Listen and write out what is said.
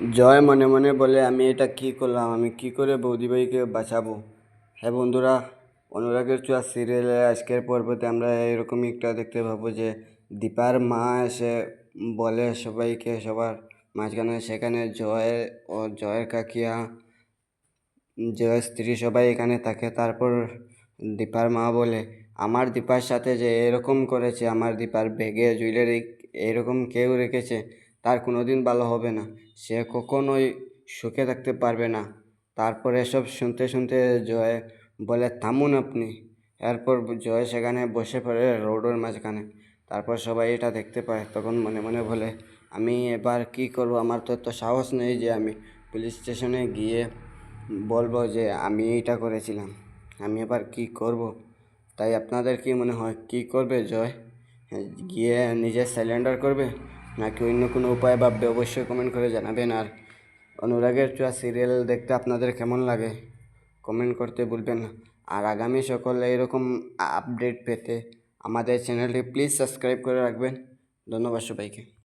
জয় মনে মনে বলে, আমি এটা কী করলাম? আমি কী করে বৌদিভাইকে বাঁচাবো? হ্যাঁ বন্ধুরা, অনুরাগের চুয়া সিরিয়ালের আজকের পর্বতে আমরা এরকমই একটা দেখতে পাবো যে, দীপার মা এসে বলে সবাইকে, সবার মাঝখানে, সেখানে জয় ও জয়ের কাকিয়া, জয়ের স্ত্রী সবাই এখানে থাকে। তারপর দীপার মা বলে, আমার দীপার সাথে যে এরকম করেছে, আমার দীপার ব্যাগে, জুয়েলারি এরকম কেউ রেখেছে তার কোনো দিন ভালো হবে না। সে কখনোই সুখে থাকতে পারবে না। তারপর এসব শুনতে শুনতে জয় বলে থামুন আপনি। এরপর জয় সেখানে বসে পড়ে রোডের মাঝখানে। তারপর সবাই এটা দেখতে পায়। তখন মনে মনে বলে আমি এবার কি করব? আমার তো এত সাহস নেই যে আমি পুলিশ স্টেশনে গিয়ে বলব যে আমি এইটা করেছিলাম। আমি এবার কি করব? তাই আপনাদের কি মনে হয়? কি করবে জয়? হ্যাঁ, গিয়ে নিজে সিলিন্ডার করবে? নাকি অন্য কোনো উপায় ভাববে অবশ্যই কমেন্ট করে জানাবেন। আর অনুরাগের চুয়া সিরিয়াল দেখতে আপনাদের কেমন লাগে? কমেন্ট করতে ভুলবেন না। আর আগামী সকলে এরকম আপডেট পেতে আমাদের চ্যানেলটি প্লিজ সাবস্ক্রাইব করে রাখবেন। ধন্যবাদ সবাইকে।